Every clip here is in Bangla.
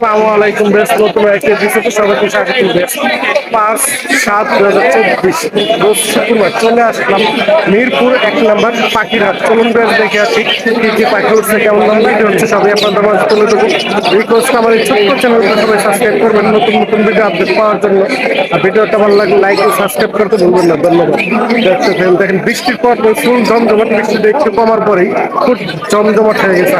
আলাইকুম নতুন একটি এপিসোডে সবাইকে স্বাগত পাঁচ সাত দু হাজার চব্বিশ শুক্রবার চলে আসলাম মিরপুর এক নম্বর পাখির হাট চলুন বেশ দেখে আসি কি কি পাখি উঠছে, কেমন দাম হচ্ছে আপনাদের মাঝে দেবো রিকোয়েস্ট আমার এই ছোট্ট চ্যানেলটা সবাই সাবস্ক্রাইব করবেন, নতুন নতুন ভিডিও আপডেট পাওয়ার জন্য। আর ভিডিওটা ভালো লাগলে লাইক ও সাবস্ক্রাইব করতে ভুলবেন না, ধন্যবাদ। দেখেন বৃষ্টির পর ফুল জমজমাট বৃষ্টিটা একটু কমার পরেই খুব জমজমাট হয়ে গেছে।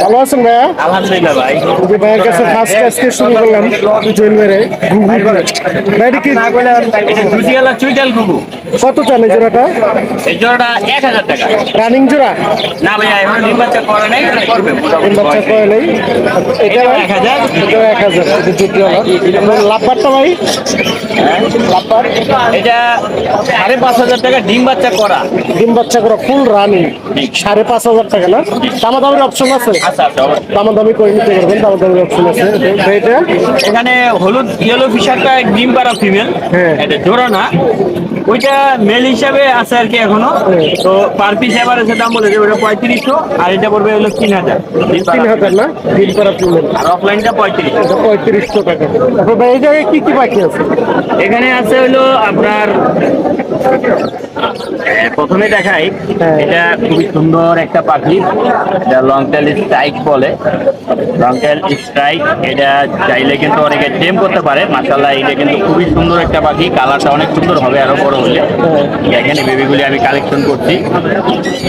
ভালো আছেন ভাইয়া? আলহামদুলিল্লাহ ভাই। যে ভাইয়ের কাছে ফার্স্ট আজকে শুরু করলাম জুয়েল ভাইটি কি দুটিয়ালা চুইটাল গুগু কত চান এই জোড়াটা? এই জোড়াটা এক হাজার টাকা। রানিং জোড়া? না ভাইয়া এখন ডিম বাচ্চা করে নাই এটা করবে তিন বাচ্চা কয় নেই। এটা এক হাজার। এটাও এক হাজার লাভবারটা ভাই? লাভবার এটা সাড়ে পাঁচ হাজার টাকা ডিম বাচ্চা করা। ডিম বাচ্চা করা ফুল রানিং সাড়ে পাঁচ হাজার টাকা না? দামাদামির অপশন আছে? আচ্ছা আচ্ছা অবশ্যই। করে নিতে পারবেন দামাদামির অপশন আছে। এটা? এখানে হলুদ ইয়েলো ফিশারটা ডিম পাড়া ফিমেল হ্যাঁ। এটা জোড়া না। ওইটা মেল হিসাবে আছে আর কি এখনও। তো পার পিস এভারেজের দাম বলেছে ওটা পঁয়ত্রিশশো। আর এটা পড়বে হলো তিন হাজার। তিন হাজার না? ডিম করা পেমেন্ট আর অফলাইনটা পঁয়ত্রিশ। পঁয়ত্রিশশো টাকা। তারপর এই জায়গায় কি কি বাকি আছে? এখানে আছে হলো আপনার প্রথমে দেখাই। হ্যাঁ। এটা খুবই সুন্দর। একটা পাখি এটা লং টেল স্ট্রাইক বলে। লং টেল স্ট্রাইক এটা চাইলে কিন্তু অনেকে টেম করতে পারে। মাসাল্লাহ এটা কিন্তু খুবই সুন্দর একটা পাখি কালারটা অনেক সুন্দর হবে আরও বড় হলে। এখানে বেবিগুলি আমি কালেকশন করছি।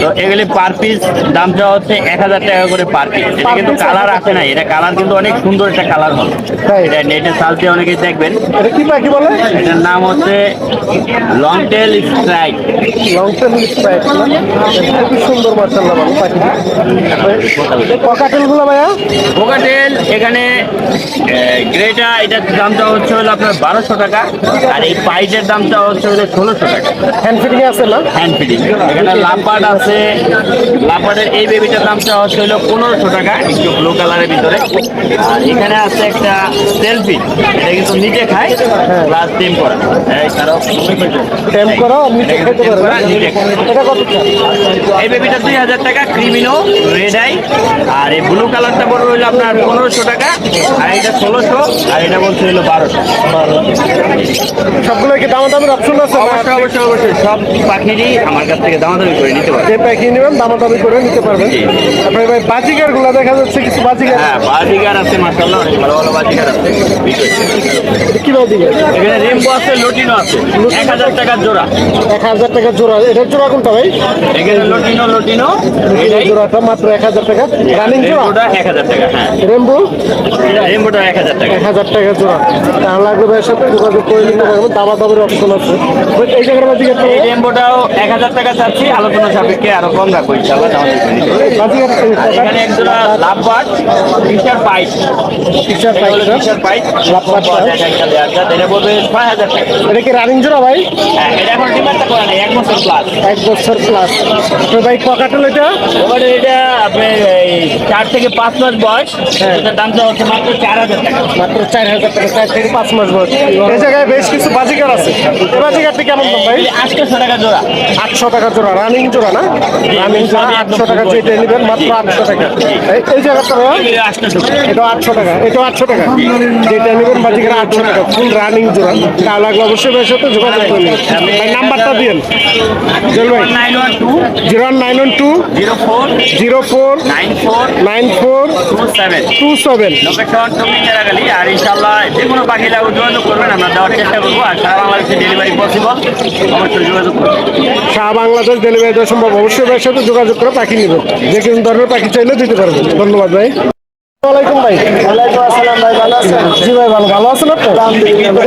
তো এগুলি পার পিস দামটা হচ্ছে এক হাজার টাকা করে পার পিস এটা কিন্তু কালার আসে না এটা কালার কিন্তু অনেক সুন্দর একটা কালার হবে। এটা নেটে দিয়ে অনেকে দেখবেন। এটা কি পাখি বলে? এটার নাম হচ্ছে long tail strike long term sprite খুব সুন্দর মার্শাল্লাহ ভালো পাখি ককাটেল ভাইয়া? কোকাটেল এখানে গ্রেটা এটার দামটা হচ্ছে হলো আপনার বারোশো টাকা আর এই পাইটের দামটা হচ্ছে হলো ষোলোশো টাকা। হ্যান্ড ফিটিং আছে না? Hand fitting. এখানে লাভবার্ড আছে লাভবার্ডের এই বেবিটার দামটা হচ্ছে হলো পনেরোশো টাকা একটু ব্লু কালারের ভিতরে। আর এখানে আছে একটা সেলফি এটা কিন্তু নিচে খায় প্লাস করা। টেম করো নিচে খেতে। এটা কত এই বেবিটা দুই হাজার টাকা ক্রিমিনো রেড আই আর এই ব্লু কালারটা পড়বে হলো আপনার পনেরোশো টাকা আর এটা ষোলোশো আর এটা বলছে হলো বারোশো। সবগুলো কি দামাদামির অপশন আছে? অবশ্যই অবশ্যই অবশ্যই। সব পাখিরই আমার কাছ থেকে দামাদামি করে নিতে পারে যে পাখি নেবেন দামাদামি করে নিতে পারবেন। তারপরে ভাই বাজিকারগুলো দেখা যাচ্ছে কিছু বাজিকার হ্যাঁ বাজিগার আছে অনেক ভালো ভালো আছে। কি বাজিকার এখানে রেমবো আছে লটিনো আছে। এক হাজার টাকার জোড়া। এক হাজার টাকা জোড়া। এটার জোড়া কোনটা ভাই? এখানে লটিনো লটিনো জোড়াটা মাত্র এক হাজার টাকা। রানিং জোড়া? এক হাজার টাকা হ্যাঁ। রেমবো? রেমবোটা এক হাজার টাকা। এক হাজার টাকা জোড়া। তাহলে লাগবে ভাইয়ের সাথে যোগাযোগ করে নিতে পারবেন দামা দামের অপশন আছে এই জায়গার তো এই রেমবোটাও এক হাজার টাকা চাচ্ছি। আলোচনা সাপেক্ষে আরও কম রাখব ইনশাল্লাহ পারবে। এখানে একজোড়া লাভবার্ড ফিশার পাইপ এটা হলো পাইপটা ফিশার পাইপ লাভবার্ড লেয়ার এটা বলবে ছয় হাজার টাকা। এটা কি রানিং জোড়া ভাই? হ্যাঁ এটা এখন ডিমান্ডটা করে নেই এক বছর প্লাস এক বছর প্লাস তো ভাই ককাটেল এটা? এটা আপনার এই চার থেকে পাঁচ মাস বয়স। হ্যাঁ। এটার দামটা হচ্ছে মাত্র চার হাজার টাকা। মাত্র চার হাজার টাকা চার থেকে পাঁচ মাস বয়স। এই জায়গায় বেশ কিছু বাজিকার আছে। এই বাজিকারটি কেমন দাম ভাই? আটশোশো টাকা জোড়া। আটশো টাকা জোড়া রানিং জোড়া না? রানিং জোড়া আটশো টাকা যেটা নেবেন মাত্র আটশো টাকা। এই- জায়গাটা এটা আটশো টাকা। এটাও আটশো টাকা যেটা নেবেন বাজিকার আটশো টাকা ফুল রানিং জোড়া। তা লাগলে অবশ্যই ভাইয়ের সাথে যোগাযোগ করে নেবেন ভাই নাম্বারটা দিন জল ভাই। Nine one two. Zero nine one two. Zero four zero four nine four nine four two seven. Two seven. Location Tongi জেলাগালি আর ইনশাল্লাহ যে কোনো পাখি লাগবে যোগাযোগ করবেন আমরা দেওয়ার চেষ্টা করব আর সারা বাংলাদেশে ডেলিভারি পসিবল অবশ্যই যোগাযোগ করবেন সারা বাংলাদেশ ডেলিভারি দেওয়া সম্ভব অবশ্যই ভাইয়ের সাথে যোগাযোগ করে পাখি নেবেন। যে কোনো ধরনের পাখি চাইলে দিতে পারবেন। ধন্যবাদ ভাই। ওয়ালাইকুম ভাই। ওয়ালাইকুম আসসালাম ভাই ভালো আছেন? জি ভাই ভালো। ভালো আছেন আপনি?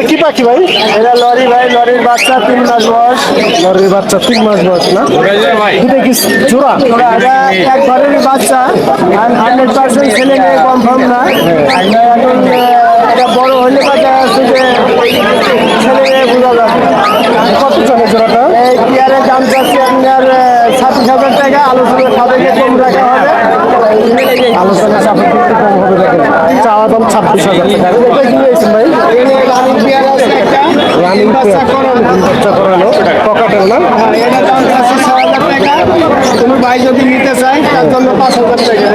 কি পাখি ভাই? এটা লরি ভাই লরির বাচ্চা তিন মাস বয়স। লরির বাচ্চা তিন মাস বয়স না? এটা কি জোড়া? ওরা এটা এক ঘরেরই বাচ্চা। হান্ড্রেড পার্সেন্ট ছেলে মেয়ে কনফার্ম না। এখন এটা বড় হলে বাচ্চা আছে যে ছেলে মেয়ে বোঝা যাবে। কত চলে জোড়াটা এই পেয়ারের দাম চাচ্ছি আপনার ছাব্বিশ হাজার টাকা আলোচনা সাপেক্ষে কম রাখা হবে আলোচনা সাপেক্ষে একটু কম হবে দেখেন ছাব্বিশ হাজার টাকা। এটা কি হয়েছে ভাই? এখানে রানিং পেয়ার। করানো না কোনো ভাই যদি নিতে চায় তার জন্য পাঁচ হাজার টাকা।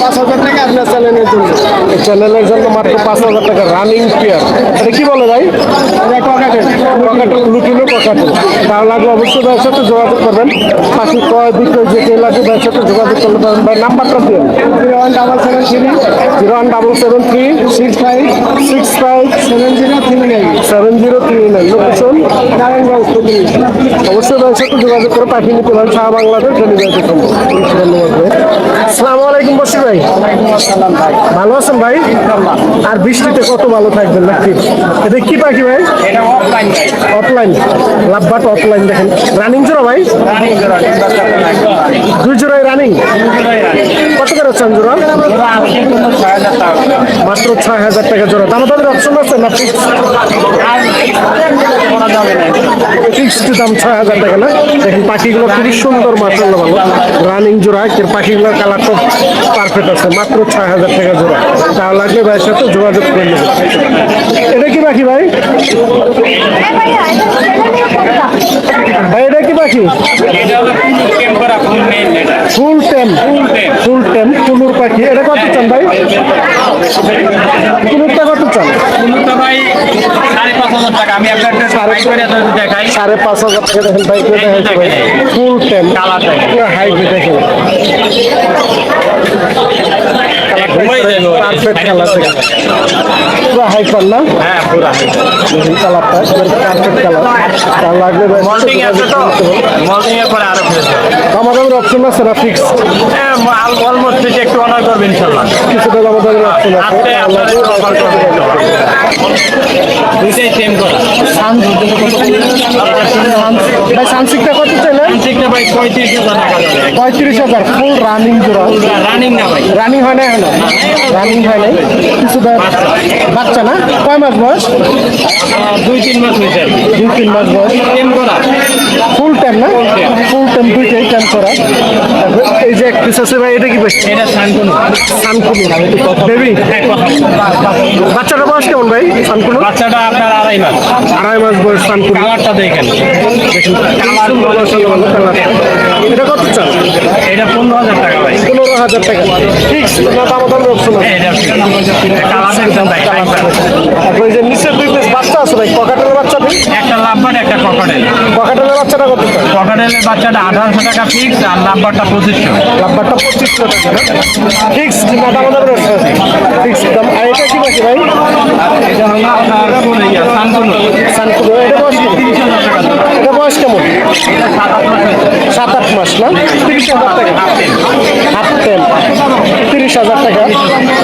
পাঁচ হাজার টাকা আপনার চ্যানেলের জন্য। চ্যানেলের জন্য মাত্র পাঁচ হাজার টাকা রানিং পেয়ার এটা কি বলে ভাই? ককাটেল লুটিনো ককাটেল তাহলে লাগলে অবশ্যই ভাইয়ের সাথে যোগাযোগ করবেন। পাখি ক্রয় বিক্রয় যে কেউ লাগবে ভাইয়ের সাথে যোগাযোগ করতে পারবেন ভাই নাম্বারটা দিন। Zero one double seven three. Zero one double seven three. Six five. Six five. Seven zero three nine. Seven zero three nine. Location? Narayanganj অবশ্যই ভাইয়ের সাথে যোগাযোগ করে পাখি নিতে পারেন। বাংলাদেশ ডেলিভারি সম্ভব। আসসালামু আলাইকুম বসির ভাই। ভালো আছেন ভাই? আর বৃষ্টিতে কত ভালো থাকবেন নাকি? এটা কি পাখি ভাই? অফলাইন লাভবাট অফলাইন দেখেন। রানিং জোড়া ভাই? দুই জোড়ায় রানিং কত করে চান জোড়া? মাত্র ছয় হাজার টাকা জোড়া। দাম তাদের অপশন আছে না ফিক্সড দাম ছয় হাজার টাকা না? দেখেন পাখিগুলো খুবই সুন্দর মাসাল্লাহ ভালো। রানিং জোড়া এর পাখিগুলোর কালার তো পারফেক্ট আছে মাত্র ছয় হাজার টাকা জোড়া। তা লাগলে ভাইয়ের সাথে যোগাযোগ করে নেবেন। এটা কি পাখি ভাই? ভাই কি পাখি? ফুল টেম। ফুল টেম কুনুর পাখি। এটা কত চান ভাই? কুনুরটা কত চান? কুলুটা ভাই সাড়ে পাঁচ হাজার টাকা দেখেন ভাই ফুল টেম। হাইট দেখেন। পুরো হাইব্রিড দেখেন ঘুমাই যাবে ওরা। না হ্যাঁ না হ্যাঁ পঁয়ত্রিশ হাজার ফুল রানিং রানিং না রানিং হয় না এখনও রানিং হয় নাই? কিছুটা বাচ্চা না? কয় মাস বয়স? দুই তিন মাস হয়েছে। দুই তিন মাস বয়স। ফুল টাইম না? ফুল টাইম দুইটাই টাইম করা। এই যে এক পিস আছে ভাই এটা কি ভাই? এটা শান্তনু সানকুনি। বেবি বাচ্চাটা বয়স কেমন ভাই সানকুনি? বাচ্চাটা আপনার আড়াই মাস। আড়াই মাস বয়স সানকুনি। কালারটা দেখেন। কালার এটা কত চান? এটা পনেরো হাজার টাকা ভাই। পনেরো হাজার টাকা। ফিক্স না দাম দাম অপশন আছে যে নিচের দুই পিস বাচ্চা আছে ভাই পকেটের বাচ্চা একটা লাভবার একটা ককাটেল পকেটের বাচ্চাটা কত ককাটেলের বাচ্চাটা আঠারোশো টাকা ফিক্স আর লাভবারটা পঁচিশশো। লাম্বারটা পঁচিশশো টাকা ফিক্স না দাম দাম ফিক্স দাম আর এটা কি বাকি ভাই? এটা হলো আপনার শান্তনু সানকুনি এটা বয়স কেমন তিরিশ হাজার টাকা দাম। এটা বয়স কেমন এটা সাত আট মাস না? তিরিশ হাজার টাকা। হাফ টেন তিরিশ হাজার টাকা।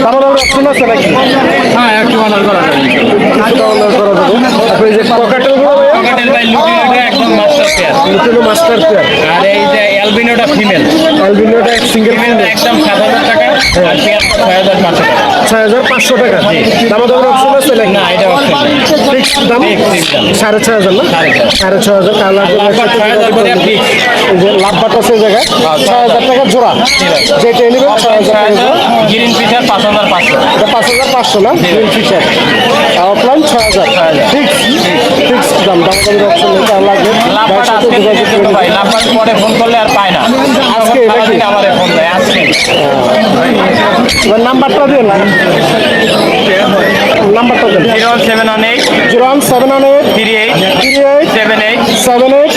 দাম অপশন আছে নাকি হ্যাঁ একটু অনার করা যাবে। করা যাবে। তারপরে যে পকেটের মাস্টার পেয়ার নতুন মাস্টার পেয়ার আর এই যে অ্যালবিনোটা ফিমেল অ্যালবিনোটা সিঙ্গেল ফিমেলটা একদম সাত হাজার টাকা আর পেয়ার টাকা। টাকা। দাম দাম অপশন আছে নাকি? না এটা অপশন ফিক্স দাম? সাড়ে ছয় হাজার না? সাড়ে ছয়। হাজার কালার লাভবার ছয় হাজার লাভবাটা জায়গায়। ছয় টাকা জোড়া। যেটা নেবেন ছয় হাজার গ্রিন পাঁচ হাজার পাঁচশো। এটা পাঁচ হাজার পাঁচশো না? গ্রিন ফিচার অফলাইন ছয় হাজার। ফিক্স ফিক্স দাম। দাম দামের অপশন লাগবে। আজকে ভাই। পরে ফোন করলে আর পায় না আজকে নাকি? সারাদিন আমারে ফোন দেয় আজকে নাম্বারটা দিন নাম্বারটা দিন zero seven one eight zero one seven one eight three eight three eight seven eight seven eight.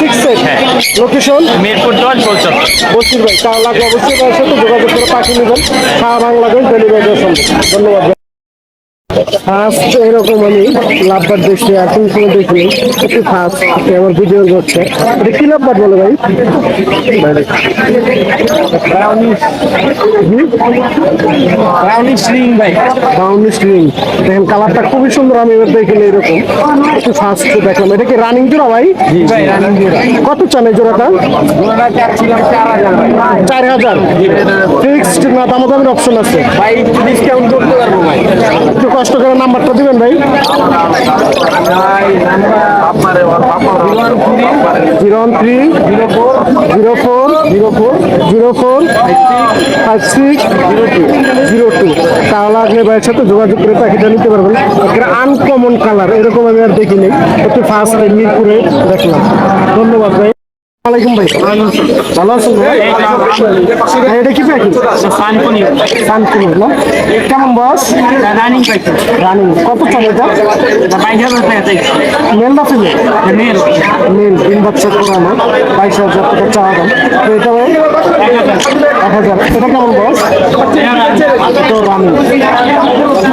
Six eight হ্যাঁ। লোকেশন মিরপুর দশ বলছেন বসির ভাই তার অবশ্যই ভাইয়ের সাথে যোগাযোগ করে পাঠিয়ে নেবেন সারা ডেলিভারি সম্ভব ধন্যবাদ। ফার্স্ট এরকম আমি লাভবার দেখছি আর কোন সময় দেখিনি একটু ফার্স্ট আমার ভিডিও করছে এটা কি লাভবার বলো ভাই? ব্রাউনি স্লিং ভাই। ব্রাউনি স্লিং দেখেন কালারটা খুবই সুন্দর আমি এবার দেখিনি এরকম। একটু ফার্স্ট দেখলাম। এটা কি রানিং জোড়া ভাই? ভাই কত চান এই জোড়াটা? চার হাজার ফিক্সড না অপশন আছে। ভাই ডিসকাউন্ট করতে পারব ভাই। কষ্ট করে নাম্বারটা দিবেন ভাই zero one three zero four zero four zero four zero four five six zero two zero two তাহলে আপনি ভাইয়ের সাথে যোগাযোগ করে পাখিটা নিতে পারবেন একটা আনকমন কালার এরকম আমি আর দেখিনি একটু ফার্স্ট মিরপুরে দেখলাম ধন্যবাদ ভাই ওয়ালাইকুম ভাই। ভালো আছেন? এটা কি প্যাকেট সানকুনি না? কেমন বস? রানিং পাইছে রানিং কত চলে এটা? বাইশ হাজার টাকা মেল না ফিমেল মেল মেল তিন বাচ্চা করানো বাইশ হাজার টাকা চাওয়া দাম। তো এটা ভাই? এক হাজার। এটা কেমন বস? তো রানিং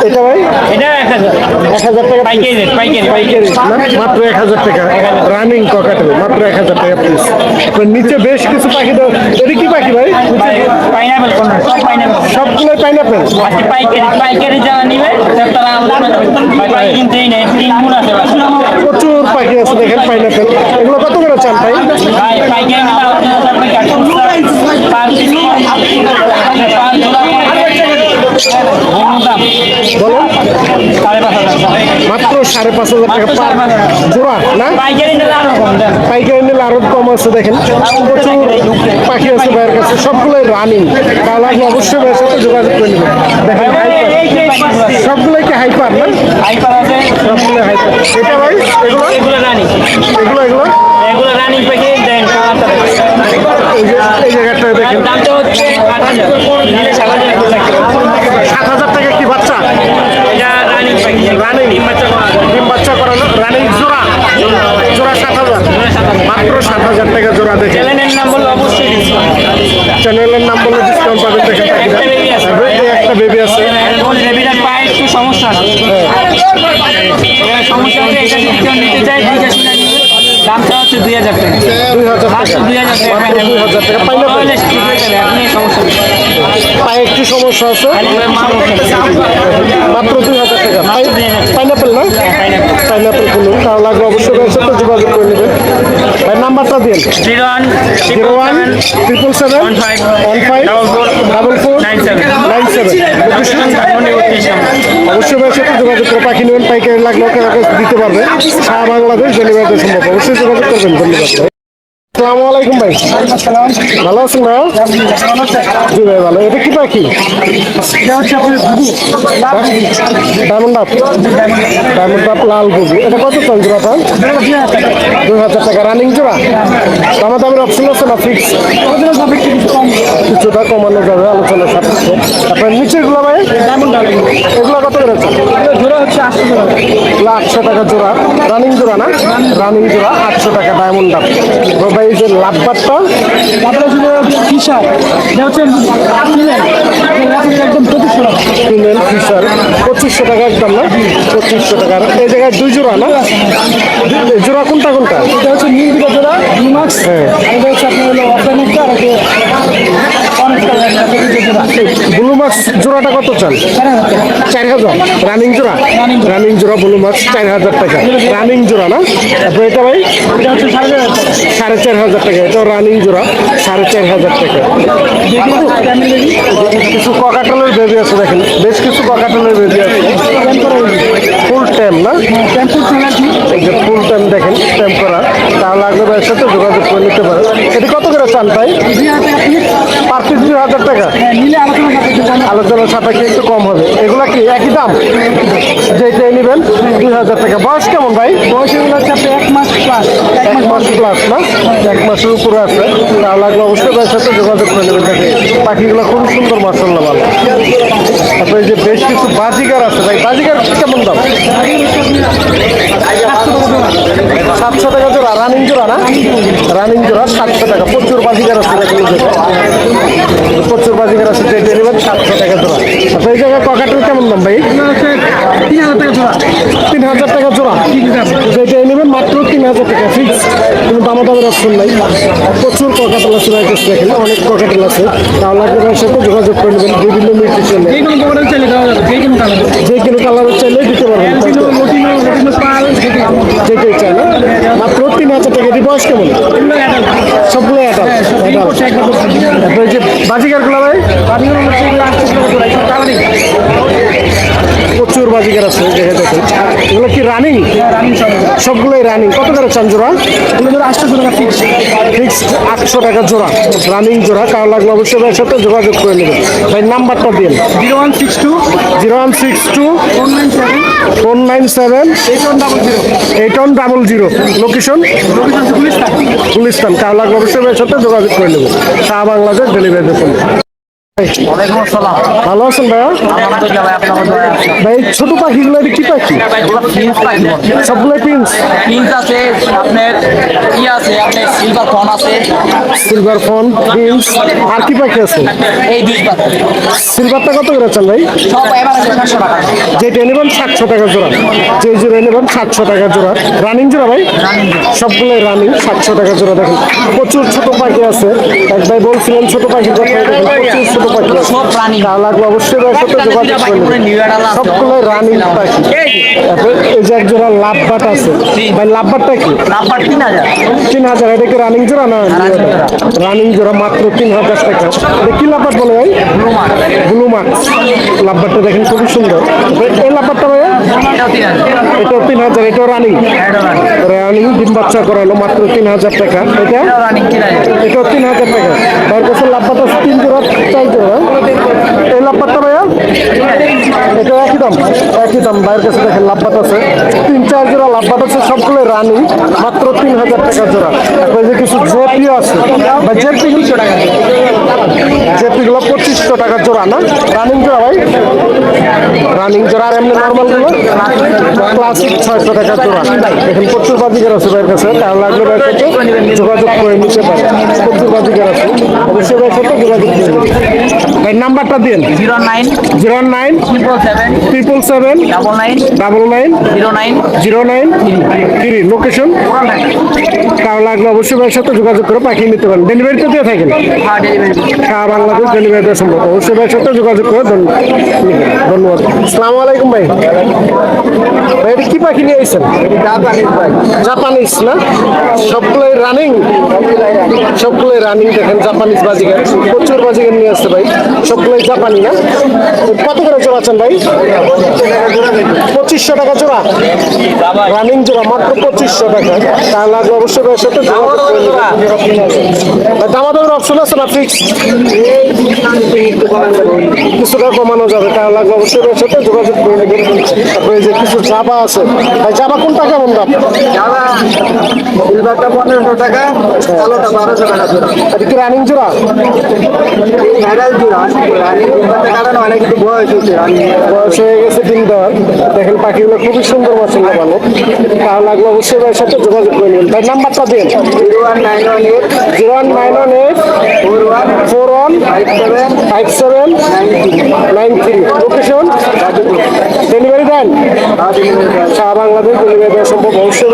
এটা ভাই? এটা এক হাজার এক হাজার টাকা পাইকারি পাইকারি পাইকারি মাত্র এক হাজার টাকা। রানিং ককাটেল মাত্র এক হাজার টাকা পিস নিচে বেশ কিছু পাখি দাও এটা কি পাখি ভাই? পাইনাপেল কোন সব পাইনাপেল পাইকারি পাইকারি যারা নিবে তারা কিনতেই নেই প্রচুর পাখি আছে দেখেন পাইনাপেল এগুলো কত করে চান ভাই? পাইকারি নিলে আপনার আপনার কাটুন পার পিস পার জোড়া অন্য দাম বলো সাড়ে পাঁচ হাজার মাত্র সাড়ে পাঁচ হাজার টাকা। জোড়া না? পাইকারি নিলে আরও কম আছে দেখেন। প্রচুর পাখি আছে ভাইয়ের কাছে সবগুলোই রানিং তাহলে আপনি অবশ্যই ভাইয়ের সাথে যোগাযোগ করে নেবেন। দেখেন হাইপার সবগুলোই কি হাইপার না? আইপার আছে। সবগুলোই হাইপার এটা ভাই এগুলো? এগুলো রানিং এগুলো এগুলো? এগুলো রানিং প্যাকেজ দেন এই যে দেখেন। দামটা হচ্ছে আট হাজার। সাত হাজার টাকা কি বাচ্চা। রানিং। ডিম বাচ্চা করানো। রানিং জোড়া জোড়া সাত হাজার। মাত্র সাত হাজার টাকা জোড়া দেখে চ্যানেলের নাম বললে অবশ্যই। চ্যানেলের নাম ডিসকাউন্ট পাবেন দেখেন একটা বেবি আছে। একটু সমস্যা সমস্যা যদি কেউ নিতে নিবে দামটা হচ্ছে দুই হাজার টাকা। দুই হাজার লাস্ট দুই হাজার টাকা। দুই হাজার টাকা। বড় পাইনাপেল ঠিক হয়ে যাবে আপনি সমস্যা পায়ে একটু সমস্যা আছে। মাত্র দুই হাজার টাকা। পাইনাপেল না? পাইনাপেল। কিনুন তাহলে লাগবে অবশ্যই ভাইয়ের সাথে যোগাযোগ করে নেবেন। ভাই নাম্বারটা দিন zero one zero one triple seven. One five double four nine seven অবশ্যই ভাইয়ের সাথে যোগাযোগ করে পাখি নেবেন পাইকারি লাগলে দিতে পারবে। সারা বাংলাদেশ ডেলিভারি সম্ভব। অবশ্যই যোগাযোগ করবেন। ধন্যবাদ আসসালামু আলাইকুম ভাই। ভালো আছেন ভাই? জি ভাই, ভালো। এটা কি পাখি? ডায়মন্ড আপ ডায়মন্ড আপ লাল বুবু এটা কত চান জোড়াটা দুই হাজার টাকা রানিং জোড়া। দামা দামের অপশন আছে না ফিক্স কিছুটা কমানো যাবে আলোচনা সাপেক্ষে। আপনার নিচেরগুলো ভাই? এগুলো কত করে জোড়া টাকা আটশো টাকা জোড়া। রানিং জোড়া না? রানিং জোড়া, আটশো টাকা ডায়মন্ড আপ ভাই এই যে লাভবারটা ফিশার। একদম ফিমেল ফিশার। পঁচিশশো টাকা একদম না? পঁচিশশো টাকা। এই জায়গায় দুই জোড়া না? জোড়া কোনটা কোনটা? এটা হচ্ছে জোড়া হ্যাঁ। এটা হচ্ছে আপনার হলো অর্গানিকটা আর ব্লু মাক্স জোড়াটা কত চান? চার হাজার। রানিং জোড়া? রানিং জোড়া, ব্লু মাক্স চার হাজার টাকা। রানিং জোড়া না? তারপরে এটা সাড়ে চার হাজার টাকা। এটা রানিং জোড়া, সাড়ে চার হাজার টাকা। কিছু ককাটেলের বেবি আছে দেখেন। বেশ কিছু ককাটেলের বেবি আছে। ফুল টাইম না? ফুল টাইম দেখেন টাইম করা। তাহলে যোগাযোগ করে নিতে পারেন। এটি চান ভাই? পিস হাজার টাকা। আলোচনা সাপেক্ষে একটু কম হবে। এগুলা কি? একই দাম? যেটাই নেবেন দুই হাজার টাকা। বয়স কেমন ভাই? বয়স এগুলো হচ্ছে এক মাস প্লাস এক মাস প্লাস না? এক মাসের উপরে আছে। তাহলে লাগলে অবশ্যই ভাইয়ের সাথে যোগাযোগ করে নেবেন দেখে পাখিগুলো খুব সুন্দর মাসাল্লাহ ভালো। তারপরে যে বেশ কিছু বাজিগার আছে ভাই বাজিগার কেমন দাম? সাতশো টাকা জোড়া রানিং জোড়া না? রানিং জোড়া। সাতশো টাকা। প্রচুর বাজিগার আছে। প্রচুর বাজিগার আছে যেটা নেবেন সাতশো টাকা জোড়া। আচ্ছা এই জায়গায় ককাটেল কেমন দাম ভাই? তিন হাজার টাকা জোড়া। যেটা নেবেন মাত্র তিন হাজার টাকা ফিক্স কোনো দামা দামের অপশন নাই। প্রচুর ককাটেল আছে ভাই কাছে দেখেন অনেক ককাটেল আছে তাহলে আপনার সাথে যোগাযোগ করে নেবেন বিভিন্ন মিউটিশনে যে কোনো কালারের চাইলে দিতে পারবেন। যে কেউ চাই না। মাত্র তিন হাজার টাকা এটি বয়স কেমন? সবগুলো অ্যাডাল্ট যে বাজিকারগুলো ভাই। প্রচুর বাজিকার আছে দেখে দেখেন। এগুলো কি রানিং সবগুলোই রানিং কত করে চান জোড়া? আটশো টাকা ফিক্সড ফিক্সড আটশো টাকা জোড়া। রানিং জোড়া কারও লাগলে অবশ্যই ভাইয়ের সাথে যোগাযোগ করে নেবেন। ভাই নাম্বারটা দিন। Zero one six two zero one six two four nine seven. Four nine seven eight one double zero. Eight one double zero location police Gulistan. কারও লাগলে অবশ্যই ভাইয়ের সাথে যোগাযোগ করে নেবেন। সারা বাংলাদেশ ডেলিভারি আসসালাম ভালো আছেন ভাই ছোট পাখিগুলো কি পাখি? সবগুলো পিন্স পিঙ্ক আছে আপনার আছে আপনার সিলভার ফোন আছে। সিলভার ফোন পিন্স আর কি পাখি আছে? এই দুই সিলভারটা কত করে চান ভাই? সব এবার আছে টাকা। যেটা নেবেন সাতশো টাকা জোড়া। যে জোড়া নেবেন সাতশো টাকা জোড়া। রানিং জোড়া ভাই? সবগুলো রানিং সাতশো টাকা জোড়া দেখেন। প্রচুর ছোট পাখি আছে। এক ভাই বলছিলেন ছোট পাখি কথা প্রচুর ছোট পাখি আছে। সব প্রাণী তা লাগলে অবশ্যই ভাইয়ের সাথে যোগাযোগ করে সবগুলো রানিং পাখি এই যে। এক জোড়া লাভবাট আছে। ভাই লাভবাটটা কি? তিন হাজার। তিন হাজার এটা কি রানিং জোড়া না রানিং জোড়া। মাত্র তিন হাজার টাকা। এটা কি লাভার বলে ভাই? ব্লু মার্ক লাভারটা দেখেন খুবই সুন্দর। তারপরে এই লাভারটা ভাই এটাও তিন হাজার এটাও রানিং রানিং ডিম বাচ্চা করালো মাত্র তিন হাজার টাকা। এটা? এটাও তিন হাজার টাকা। তার কাছে লাভবাট তিন জোড়া চার জোড়া এই লাভবাটটা ভাইয়া এটা একই দাম একই বাইরের কাছে দেখেন লাভবাট আছে। তিন, চার জোড়া লাভবাট আছে, সবগুলো রানিং, মাত্র তিন হাজার টাকা জোড়া। তারপরে যে কিছু জেপিও আছে বা জেপি জেপিগুলো পঁচিশশো টাকা জোড়া না? রানিং জোড়া, ভাই? রানিং জোড়া আর এমনি নর্মালগুলো ক্লাসিক ছয়শো টাকা জোড়া। এখন প্রচুর বাজিকার আছে ভাইয়ের কাছে। তার লাগলে ভাইয়ের সাথে যোগাযোগ করে নিতে পারে প্রচুর বাজিকার আছে। অবশ্যই ভাইয়ের সাথে যোগাযোগ করে ভাই নাম্বারটা দিন zero nine zero nine triple seven triple seven double nine double nine zero nine zero nine three. Location কারও লাগলে অবশ্যই ভাইয়ের সাথে যোগাযোগ করে পাঠিয়ে নিতে পারেন। ডেলিভারিতে দিয়ে থাকেন? হ্যাঁ ডেলিভারি সারা বাংলাদেশ ডেলিভারি দেওয়া সম্ভব। অবশ্যই ভাইয়ের সাথে যোগাযোগ করে ধন্য- ধন্যবাদ। আসসালামু আলাইকুম ভাই। ভাই কি পাখি নিয়ে আইছেন? জাপানিজ না? সবগুলোই রানিং সবগুলোই রানিং দেখেন জাপানিজ বাজিগার। প্রচুর বাজিগার নিয়ে আসছে ভাই। সবগুলোই জাপানি না? কত করে জোড়াচ্ছেন ভাই? পঁচিশশো টাকা জোড়া। রানিং জোড়া মাত্র পঁচিশশো টাকা। তার লাগবে অবশ্যই করে দামাদামের অপশন আছে না ফিক্সড কিছুটা কমানো যাবে তার লাগবে অবশ্যই সাথে যোগাযোগ করে নেবেন। তারপরে যে কিছু জাবা আছে। ভাই জাবা কোনটা কেমন দাম? সিলভারটা পনেরোশো টাকা কালোটা বারোশো টাকা জোড়া। রানিং জোড়া? জোড়া। বয়স হয়ে গেছে দিন দেওয়ার দেখেন পাখিগুলো খুবই সুন্দর মাসাল্লাহ ভালো তার লাগলে অবশ্যই ভাইয়ের সাথে যোগাযোগ করে নেবেন ভাই নাম্বারটা দিন। Zero one nine one eight zero one four one five seven nine three. Location delivery দেন। সারা বাংলাদেশ ডেলিভারি দেওয়া সম্ভব। অবশ্যই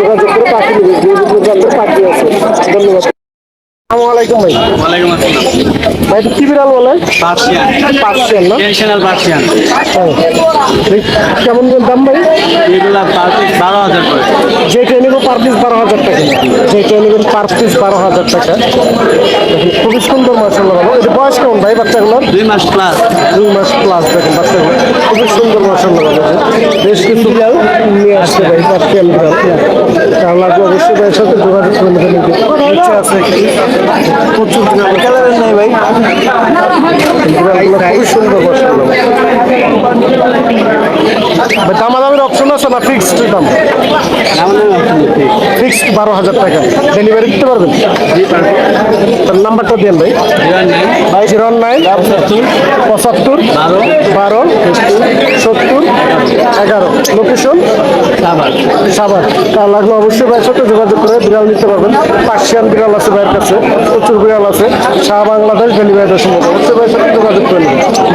যোগাযোগ করে পাখি নেবেন পাখি আছে। ধন্যবাদ। আলাইকুম ভাই। ওয়ালাইকুম আসসালাম। ভাই কি বিড়াল বলে? পার্সিয়ান। পার্সিয়ান না? পার্সিয়ান। কেমন দাম ভাই? এগুলা বারো হাজার করে। যে ট্রেনিং পার পিস বারো হাজার টাকা। যে ট্রেনিং পার পিস বারো হাজার টাকা। খুবই সুন্দর ভালো এটা বয়স কেমন ভাই বাচ্চাগুলোর দুই মাস প্লাস দুই মাস প্লাস দেখেন বাচ্চাগুলো। খুবই সুন্দর ভালো বেশ বিড়াল নিয়ে আসছে ভাই পার্সিয়ান বিড়াল। কারণ লাগবে অবশ্যই ভাইয়ের সাথে যোগাযোগ করে নেবেন আছে কালারের নেই ভাই। খুবই সুন্দর মাসাল্লাহ ভাই, দামাদামের অপশন আছে না ফিক্সড দাম? ফিক্সড বারো হাজার টাকা। ডেলিভারি দিতে পারবেন? তার নাম্বারটা ভাই। ভাই জিরো নাইন পঁচাত্তর বারো সত্তর এগারো। লোকেশন সাবার তার লাগলে অবশ্যই ভাইয়ের সাথে যোগাযোগ করে বিড়াল নিতে পারবেন। পার্সিয়ান বিড়াল আছে ভাইয়ের কাছে। প্রচুর বিড়াল আছে। সারা বাংলাদেশ ডেলিভারি দেওয়া সম্ভব অবশ্যই ভাইয়ের সাথে যোগাযোগ করে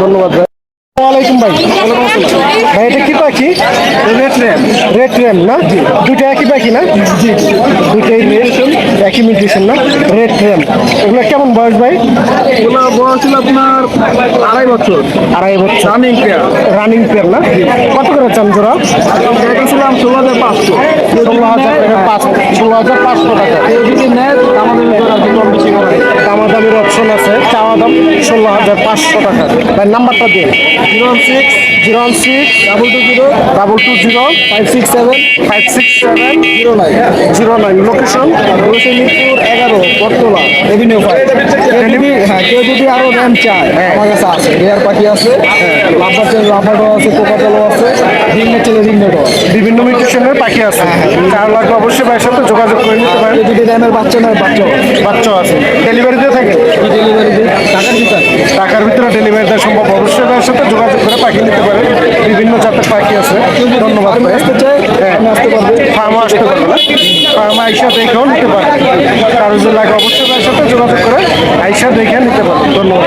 ধন্যবাদ ভাই। ভাই। ভাই এটা কি পাখি? রেড র্যাম রেড র্যাম না? দুইটা একই পাখি না? জি দুইটাই রেড একই মিউটেশন না? রেড এগুলো কেমন বয়স ভাই? এগুলো বয়স ছিল আপনার আড়াই বছর। আড়াই বছর। রানিং পেয়ার রানিং পেয়ার না? কত করে চান জোড়া? পাঁচশো ষোলো হাজার টাকা পাঁচ ষোলো হাজার পাঁচশো টাকা। কেউ যদি নেয় আমাদের কম বেশি দামাদামির অপশন আছে। চাওয়া দাম ষোলো হাজার পাঁচশো টাকা। ভাই নাম্বারটা দিন। Zero one six zero one six double two zero double two zero five six seven five six seven zero nine. Zero nine location রয়েছে মিরপুর এগারো বটতলা রেভিনিউ ফাইভ হ্যাঁ কেউ যদি আরও র্যাম চায়। আমার কাছে আছে। রেয়ার পাখি আছে লাম্বার চেন লাম্বারও আছে কোকাকোলাও আছে রিংনেট চেনে রিংনেটও আছে বিভিন্ন মিউটেশনের পাখি আছে। চার লাখ অবশ্যই ভাইয়ের সাথে যোগাযোগ করে নিতে পারেন। যদি র্যামের বাচ্চা নেয় বাচ্চাও বাচ্চাও আছে। ডেলিভারিতে থাকে টাকার ভিতরে ডেলিভারি দেওয়া সম্ভব। অবশ্যই তার সাথে যোগাযোগ করে পাখি নিতে পারে। বিভিন্ন জাতের পাখি আছে। ধন্যবাদ আমি ভাই। আসতে চাই আমি আসতে পারব ফার্মে আসতে পারবে না ফার্মে আইসা দেখেও নিতে পারে কারও যদি লাগে অবশ্যই ভাইয়ের সাথে যোগাযোগ করে আইসা দেখে নিতে পারে ধন্যবাদ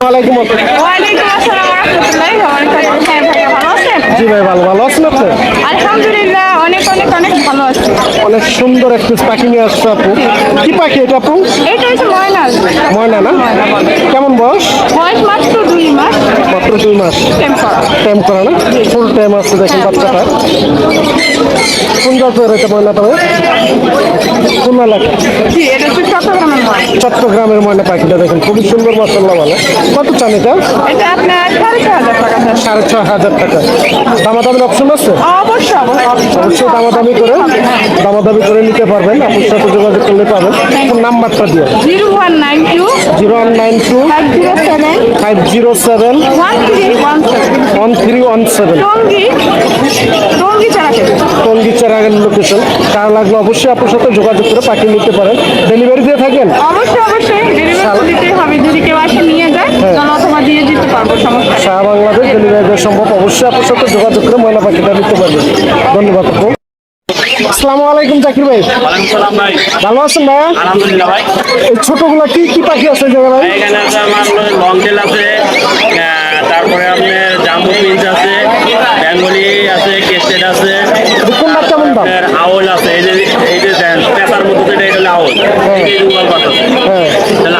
ওয়ালাইকুম আসসালাম ওয়ালাইকুম আসসালাম রহমতুল্লাহ হ্যাঁ ভাইয়া ভালো আছেন জি ভাই ভালো ভালো আছেন আপনি? আলহামদুলিল্লাহ অনেক অনেক অনেক ভালো আছি। অনেক সুন্দর একটা পাখি নিয়ে আসছে আপু। কি পাখি এটা আপু? এটা হচ্ছে ময়নাল ময়না না? কেমন বয়স? বয়স মাত্র দুই মাস। মাত্র দুই মাস। টাইম করা। না? ফুল টাইম দেখেন বাচ্চাটা। এটা কোন এলাকা এটা হচ্ছে চট্টগ্রামের ময় ময়না পাখিটা দেখেন খুবই সুন্দর মাসাল্লাহ ভালো। কত চান এটা আপনার সাড়ে ছয় হাজার টাকা। সাড়ে ছয় হাজার টাকা। দামাদামির অপশন আছে? অবশ্যই দামাদামি করে দামাদামি করে নিতে পারবেন। আপনার সাথে যোগাযোগ করলে পাবেন। ফোন নাম্বারটা দিয়ে zero one nine two zero one nine two five zero seven one three one seven. Tongi আগের লোকেশন। কার লাগলে অবশ্যই আপনার সাথে যোগাযোগ করে পাখি নিতে পারেন। ডেলিভারি দিয়ে থাকেন? অবশ্যই অবশ্যই। ডেলিভারি দিতেই হবে। যদি কেউ আসে নিয়ে যায় অথবা দিয়ে দিতে পারব সমস্যা সারা বাংলাদেশ ডেলিভারি সম্ভব অবশ্যই আপনার সাথে যোগাযোগ করে ময়না পাখিটা নিতে পারবেন। ধন্যবাদ আপু আসসালামু আলাইকুম জাকির ভাই। ওয়ালাইকুম ভাই। ভালো আছেন ভাইয়া আলহামদুলিল্লাহ ভাই। এই ছোটগুলো কি কি পাখি আছে ভাই? এখানে আছে আমার লং টেল আছে তারপরে আপনার জাম্বু পিঞ্চ আছে বেঙ্গলি আছে কেস্টেড আছে কোনটা কেমন দাম? আউল আছে এই যে এই যে দেন পেপার মধ্যে যেটা এটা হলো আউল হ্যাঁ।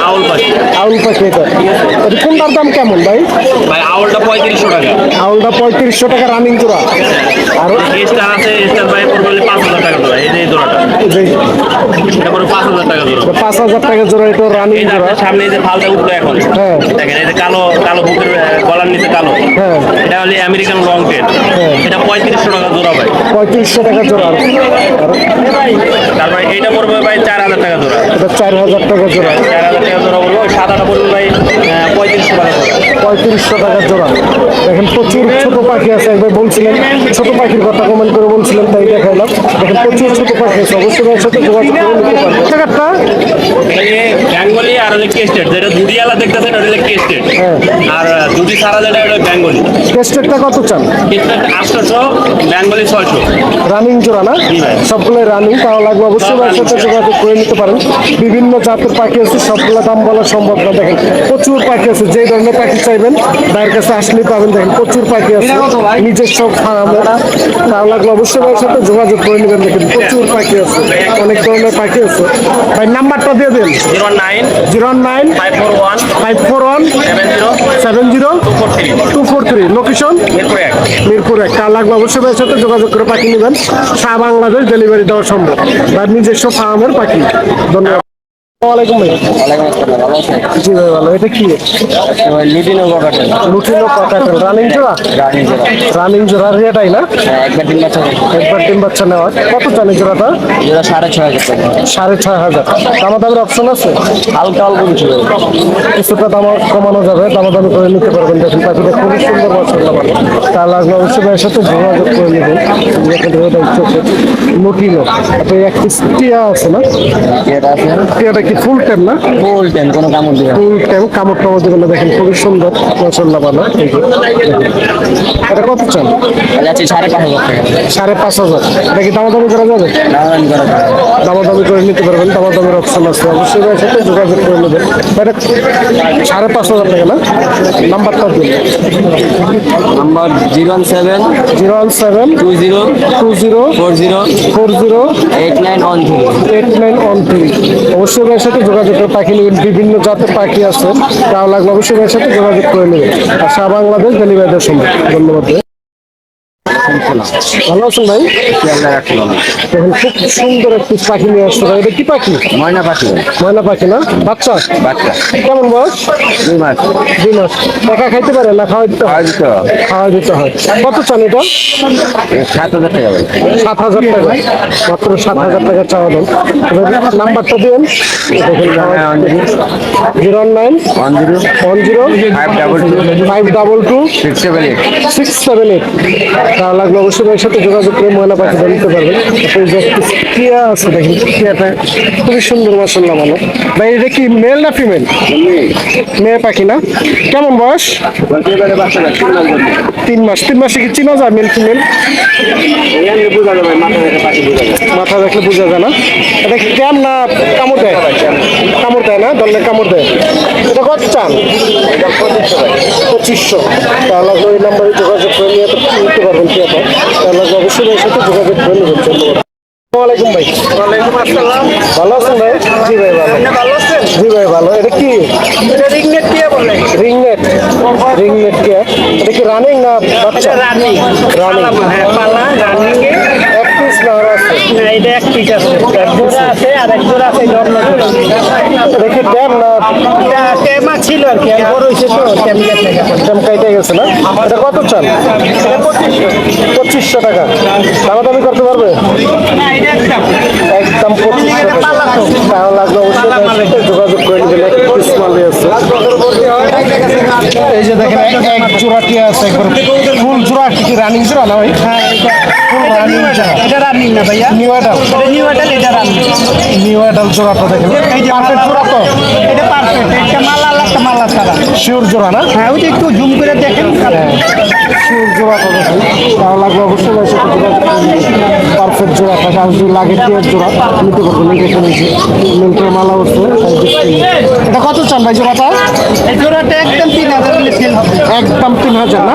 আউল পাচ্ছি আউল পাখি এটা কোনটার দাম কেমন ভাই? ভাই আউলটা পঁয়ত্রিশশো টাকা। আউলটা পঁয়ত্রিশশো টাকা রানিং জোড়া। আর স্টার আছে স্টার ভাই পড়বে পাঁচ হাজার টাকা জোড়া এই যে জোড়াটা। পড়বে পাঁচ হাজার টাকা জোড়া এটা রানিং জোড়া। সামনে এই যে ফালটা উঠল এখন। হ্যাঁ। দেখেন এই যে কালো কালো বুকের গলার নিচে কালো। হ্যাঁ। এটা হলে আমেরিকান লং হ্যাঁ। এটা পঁয়ত্রিশশো টাকা জোড়া ভাই। পঁয়ত্রিশশো টাকা জোড়া। তারপরে এইটা পড়বে ভাই চার হাজার টাকা জোড়া। এটা চার হাজার টাকা জোড়া। চার হাজার টাকা জোড়া পড়বে। ওই সাদাটা পড়বে ভাই পঁয়ত্রিশশো টাকা পঁয়ত্রিশশো টাকা জোড়া। দেখেন প্রচুর ছোট পাখি আছে একবার বলছিলেন। ছোট পাখির কথা কমেন্ট করে বলছিলেন তাই দেখাইলাম। দেখেন প্রচুর ছোট পাখি আছে। অবশ্যই সাথে যোগাযোগ করে নিতে পারবেন। বেঙ্গলি আর হচ্ছে কেস্টেড যেটা দুধি আলা দেখতেছেন ওটা হচ্ছে কেস্টেড হ্যাঁ। আর দুধি সারা যেটা ওটা বেঙ্গলি। টেস্টেরটা কত চান? কেস্টেড আটশোশো বেঙ্গলি ছয়শো। রানিং জোড়া না? সবগুলো রানিং তাও লাগবে অবশ্যই সাথে যোগাযোগ করে নিতে পারেন। বিভিন্ন জাতের পাখি আছে সবগুলো দাম বলা সম্ভব না দেখেন। প্রচুর পাখি আছে যে ধরনের পাখি চাইবেন ভাইয়ের কাছে আসলেই পাবেন দেখেন প্রচুর পাখি আছে। নিজস্ব ফার্মে তাও লাগলে অবশ্যই সাথে যোগাযোগ করে নেবেন দেখেন প্রচুর পাখি আছে অনেক ধরনের পাখি আছে। নাম্বারটা দিয়ে দেন। Zero nine zero nine five four one five four one seven zero seven zero two four three two four three. Location? Mirpur এক। মিরপুর একটা লাগবে অবশ্যই ভাইয়ের সাথে যোগাযোগ করে পাঠিয়ে নেবেন। সারা বাংলাদেশ ডেলিভারি দেওয়া সম্ভব। বা নিজস্ব ফার্মের পাখি। ধন্যবাদ। ওয়ালাইকুম ভাই। জি ভাই ভালো। এটা কি? Lutino cockatiel lutino cockatiel running জোড়া? রানি জোড়া। রানিং জোড়া রেটাই না? একবার তিন বছর একবার তিন বাচ্চা নেওয়া কত চান এই জোড়াটা? জোড়া সাড়ে ছয় হাজার টাকা। সাড়ে ছয় হাজার। দামা দামের অপশন আছে? হালকা অল্প কিছু কিছুটা দাম কমানো যাবে। দামাদামি করে নিতে পারবেন। দেখেন পাখিটা খুবই তার লাগলে অবশ্যই ভাইয়ের সাথে যোগাযোগ করে নেবেন দেখেন এটা চোখে লুটিনো আপনি এক পিস টিয়া আছে না? আছে। টিয়াটা কি ফুল টাইম না? ফুল টাইম কোনো কামড় দিয়ে ফুল টাইম কামড় টামড় যেগুলো দেখেন খুবই সুন্দর। মাসাল্লাহ ভালো। এটা কত চান? সাড়ে পাঁচ হাজার টাকা। সাড়ে পাঁচ হাজার। এটা কি দামাদামি করা যাবে? দামাদামি করা যাবে। দামাদামি করে নিতে পারবেন। দামাদামের অপশন আছে। অবশ্যই ভাইয়ের সাথে যোগাযোগ করে নেবেন। এটা সাড়ে পাঁচ হাজার টাকা না? নাম্বারটা দিন। Number zero one seven zero one seven two zero two zero four zero four zero eight nine one three eight nine one three অবশ্যই এর সাথে যোগাযোগ করে পাখি নেবেন বিভিন্ন জাতের পাখি আছে। তাও লাগলে অবশ্যই এর সাথে যোগাযোগ করে নেবেন আর সারা বাংলাদেশ ডেলিভারিদের সময়। ধন্যবাদ। ভালো আছেন ভাই? দেখুন খুব সুন্দর একটি পাখি নিয়ে আসছে ভাই। এটা কি পাখি? ময়না পাখি ময়না পাখি না? বাচ্চা? বাচ্চা। কেমন বয়স? দুই মাস। দুই মাস। একা খাইতে পারে না? খাওয়া দিতে হয়? খাওয়া দিতে হয়। কত চান এটা? সাত হাজার টাকা সাত হাজার টাকা। মাত্র সাত হাজার টাকা চাওয়া দাম। নাম্বারটা দিন। Zero. Nine. One zero. One zero. Five double two. Five double two. Six seven eight. Six seven eight. লাগলে, অবশ্যই ভাইয়ের সাথে যোগাযোগ করে ময়না পাখি নিতে পারবেন। টিয়া আছে, দেখেন, টিয়াটা খুবই সুন্দর মাসাল্লাহ ভালো। ভাই, এটা কি মেল না ফিমেল মেয়ে পাখি না? কেমন বয়স? তিন মাস। তিন মাসে কি চিনা যায় মেল ফিমেল মাথা দেখলে বোঝা যায় না। এটা কি ক্যাম না কামড় দেয়? কামড় দেয় না দলে কামড় দেয়। এটা কত চান পঁচিশশো। তাহলে ওই নাম্বারে যোগাযোগ করে নিয়ে নিতে পারবেন কি তাহলে অবশ্যই এর সাথে যোগাযোগ করে নেবেন ধন্যবাদ ওয়ালাইকুম ভাই ভালো আছেন ভাই জি ভাই ভালো জি ভাই ভালো এটা কি রিংনেট কি বলে রিংনেট রিংনেট কি এটা কি রানিং না বাচ্চা রানিং রানিং পালা রানিং এক পিস না এটা এক পিস আছে। জোড়া আছে আর এক জোড়া আছে জন্ম এটা কি না? টেমা ছিল আর কি বড় হইছে তো টেম গেছে। টেম কাইটে গেছে না? এটা কত চান? পঁচিশশো। টাকা। দামা দামি করতে পারবে? একদম পঁচিশশো টাকা। তাহলে লাগবে অবশ্যই যোগাযোগ করে নেবেন এক পিস মালে আছে। এই যে দেখেন এক- জোড়া টিয়া আছে একবার ফুল জোড়া রানিং জোড়া না ভাই জোড়া এটা রানিং না ভাইয়া। নিউ অ্যাডাল এটা নিউ অ্যাডাল এটা রানিং নিউ অ্যাডাল জোড়াটা দেখেন। এই যে পারফেক্ট জোড়া তো। এটা পারফেক্ট একটা মালা আলাদা মালা ছাড়া। শিওর জোড়া না? হ্যাঁ ওই একটু জুম করে দেখেন। শিওর জোড়াটা দেখেন। তাহলে লাগবে অবশ্যই পারফেক্ট জোড়াটা আর যদি লাগে টিয়ার জোড়া। নিতে দেখেন এই যে মিল্কের মালা হচ্ছে এটা কত চান ভাই জোড়াটা? এই জোড়াটা একদম তিন হাজার একদম তিন হাজার না?